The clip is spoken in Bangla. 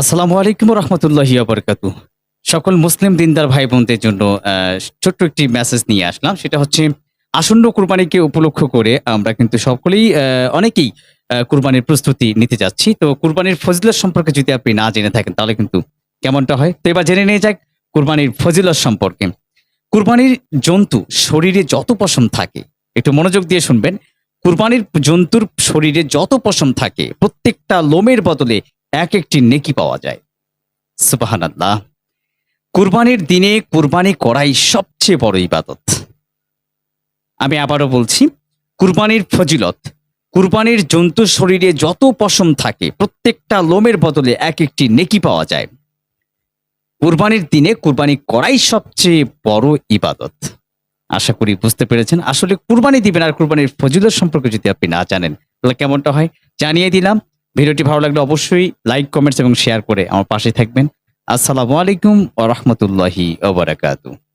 আসসালামু আলাইকুম রহমতুল্লাহি আবরকাতু সকল মুসলিম দিনদার ভাই বোনদের জন্য ছোট্ট একটি মেসেজ নিয়ে আসলাম। সেটা হচ্ছে, আসন্ন কুরবানিকে উপলক্ষ করে আমরা কিন্তু সকলেই অনেকেই কুরবানির প্রস্তুতি নিতে যাচ্ছি। তো কুরবানির ফজিলত সম্পর্কে যদি আপনি না জেনে থাকেন, তাহলে কিন্তু কেমনটা হয়? তো এবার জেনে নিয়ে যাক কুরবানির ফজিলত সম্পর্কে। কুরবানির জন্তু শরীরে যত পশম থাকে, একটু মনোযোগ দিয়ে শুনবেন। কুরবানির জন্তুর শরীরে যত পশম থাকে, প্রত্যেকটা লোমের বদলে এক একটি নেকি পাওয়া যায়। সুবাহান আল্লাহ কুরবানির দিনে কুরবানি করাই সবচেয়ে বড় ইবাদত। আমি আবারও বলছি, কুরবানির ফজিলত, কুরবানির জন্তু শরীরে যত পশম থাকে, প্রত্যেকটা লোমের বদলে এক একটি নেকি পাওয়া যায়। কুরবানির দিনে কুরবানি করাই সবচেয়ে বড় ইবাদত। আশা করি বুঝতে পেরেছেন। আসলে কুরবানি দিবেন আর কুরবানির ফজিলত সম্পর্কে যদি আপনি না জানেন, তাহলে কেমনটা হয়? জানিয়ে দিলাম। ভিডিওটি ভালো লাগলে অবশ্যই লাইক, কমেন্টস এবং শেয়ার করে আমার পাশে থাকবেন। আসসালামু আলাইকুম ওয়া রাহমাতুল্লাহি ওয়া বারাকাতুহু।